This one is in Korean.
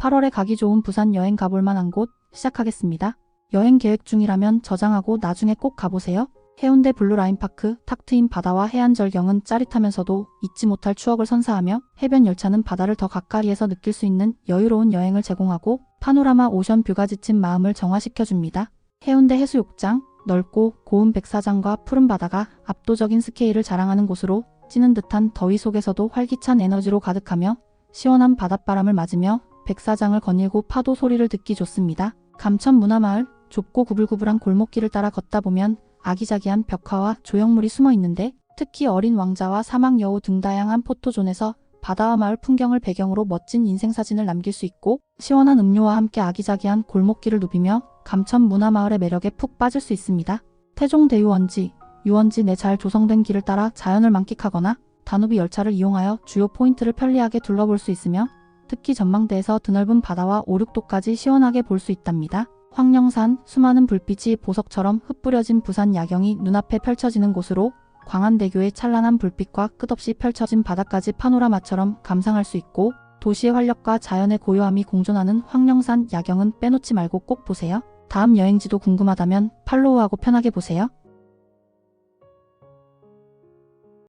8월에 가기 좋은 부산 여행 가볼 만한 곳 시작하겠습니다. 여행 계획 중이라면 저장하고 나중에 꼭 가보세요. 해운대 블루라인파크, 탁 트인 바다와 해안 절경은 짜릿하면서도 잊지 못할 추억을 선사하며 해변 열차는 바다를 더 가까이에서 느낄 수 있는 여유로운 여행을 제공하고 파노라마 오션 뷰가 지친 마음을 정화시켜줍니다. 해운대 해수욕장, 넓고 고운 백사장과 푸른 바다가 압도적인 스케일을 자랑하는 곳으로 찌는 듯한 더위 속에서도 활기찬 에너지로 가득하며 시원한 바닷바람을 맞으며 백사장을 거닐고 파도 소리를 듣기 좋습니다. 감천 문화마을, 좁고 구불구불한 골목길을 따라 걷다 보면 아기자기한 벽화와 조형물이 숨어 있는데 특히 어린 왕자와 사막 여우 등 다양한 포토존에서 바다와 마을 풍경을 배경으로 멋진 인생사진을 남길 수 있고 시원한 음료와 함께 아기자기한 골목길을 누비며 감천 문화마을의 매력에 푹 빠질 수 있습니다. 태종대유원지, 유원지 내 잘 조성된 길을 따라 자연을 만끽하거나 다누비 열차를 이용하여 주요 포인트를 편리하게 둘러볼 수 있으며 특히 전망대에서 드넓은 바다와 오륙도까지 시원하게 볼 수 있답니다. 황령산, 수많은 불빛이 보석처럼 흩뿌려진 부산 야경이 눈앞에 펼쳐지는 곳으로 광안대교의 찬란한 불빛과 끝없이 펼쳐진 바다까지 파노라마처럼 감상할 수 있고 도시의 활력과 자연의 고요함이 공존하는 황령산 야경은 빼놓지 말고 꼭 보세요. 다음 여행지도 궁금하다면 팔로우하고 편하게 보세요.